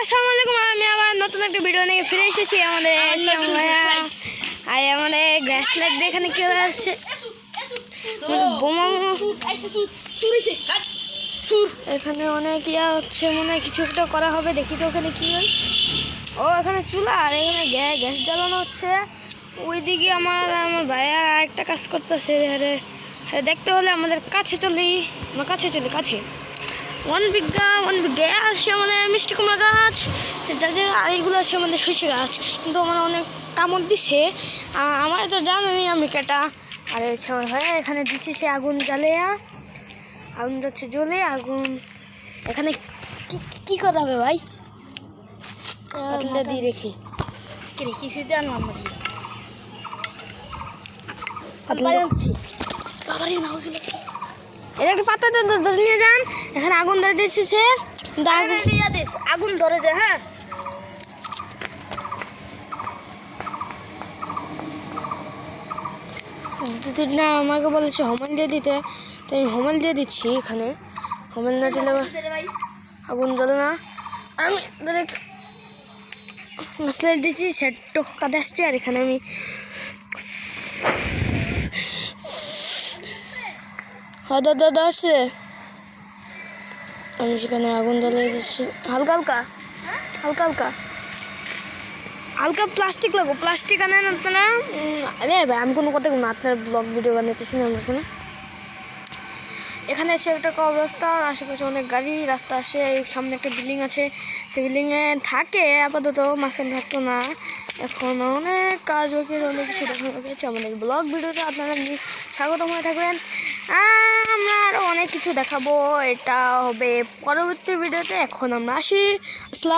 আসসালামু আলাইকুম। আমি আবার নতুন একটা ভিডিও নিয়ে ফিরে এসেছি আমাদের আর আমাদের গ্যাস লাইট দিয়ে এখানে কি আছে বোমা এখানে অনেক ইয়া হচ্ছে মনে হয় কিছু একটা করা হবে। দেখি তো ওখানে কি হয়। ও এখানে চুলা আর এখানে গ্যা- গ্যাস জ্বালানো হচ্ছে। ওইদিকে আমার আমার ভাইয়া একটা কাজ করতেছে। আরে আরে দেখতে হলে আমাদের কাছে চলি। আমার কাছে চলি কাছে। ওয়ান বিঘা ওয়ান বিঘা আছে আমাদের মিষ্টি কুমড়া গাছ। যা যা আর এইগুলো আছে আমাদের সর্ষে গাছ। কিন্তু আমার অনেক কামড় দিছে। আমার তো জানি আমি কেটা। আর হচ্ছে আমার ভাইয়া এখানে দিছি সে আগুন জ্বালে। আগুন যাচ্ছে জ্বলে আগুন। এখানে কি করা হবে ভাই? দিয়ে রেখে। কিছুতে আনলাম না পাতিলটা বাবারে নাও ছিল এটা একটা পাতা ধরে ধরে নিয়ে যান। এখানে আগুন ধরে দিয়েছে সে। আগুন- ধরে যায় হ্যাঁ। না আমাকে বলেছে হোমেল দিয়ে দিতে। তো আমি হোমেল দিয়ে দিচ্ছি এখানে। হোমেন না দিলে আগুন জ্বলে না। আমি ডাইরেক্ট মশলা দিচ্ছি সেট কাঁদে আসছে আর এখানে আমি হ্যাঁ দাদা আসছে। আমি সেখানে আগুন জ্বালিয়ে দিচ্ছি। হালকা হালকা। হালকা হালকা। হালকা প্লাস্টিক লাগো প্লাস্টিক আনেন আপনারা? আরে ভাই আমি কোনো কথা না। আপনার ব্লগ ভিডিও বানাইতেছি না আমার এখানে এখানে এসে একটা কবরস্থান আশেপাশে অনেক গাড়ি রাস্তা আসে এই সামনে একটা বিল্ডিং আছে। সেই বিল্ডিংয়ে থাকে আপাতত মাঝখানে থাকতো না। এখন অনেক কাজ বাকি অনেক কিছু দেখানো গেছে আমাদের ব্লগ ভিডিওতে আপনারা স্বাগতম হয়ে থাকবেন আমরা আরও অনেক কিছু দেখাবো এটা হবে পরবর্তী ভিডিওতে এখন আমরা আসি। আসসালাম